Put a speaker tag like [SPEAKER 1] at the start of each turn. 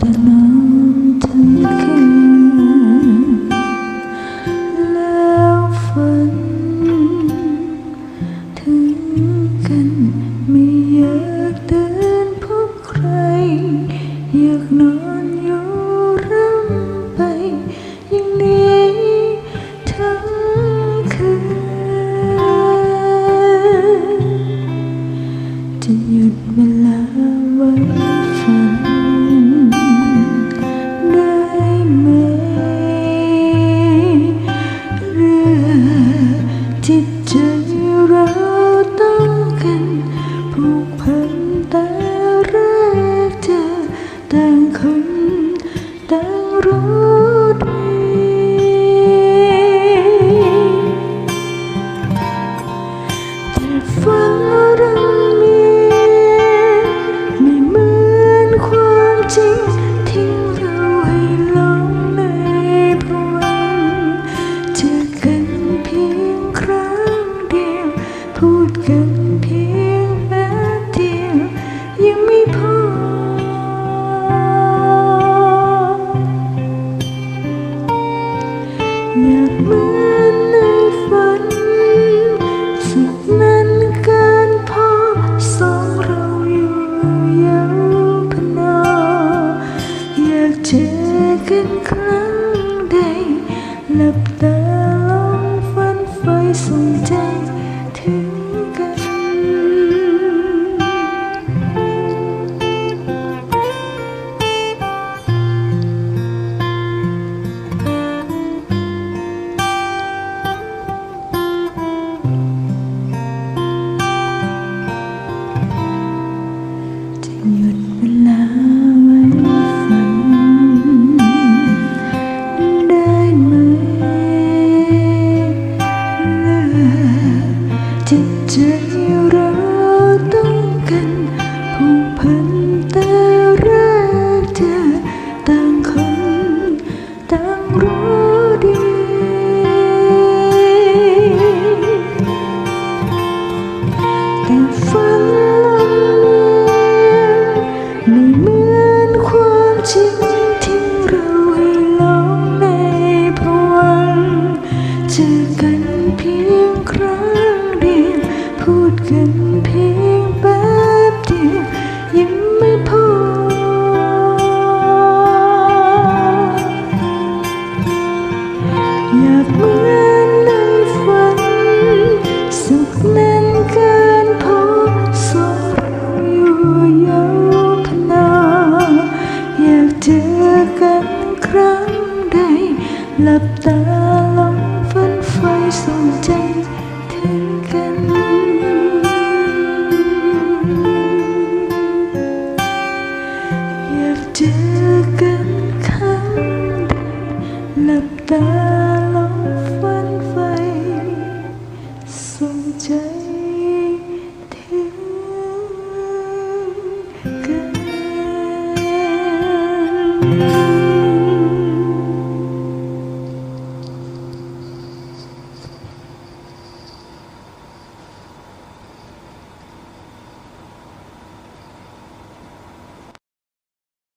[SPEAKER 1] Tell me หลับตาลองฝันไฟส่งใจ เจอกันเพียงครั้งเดียวพูดกันเพียงแป๊บเดียวยังไม่พอ อยากเหมือนในฝัน สุขนั้นเกินพอสองอยู่ยาวพนา อยากเจอกันครั้งใดหลับตา ส่งใจถึงกันอยากเจอกันครั้งใดหลับตาลงฝันไฟส่งใจถึงกัน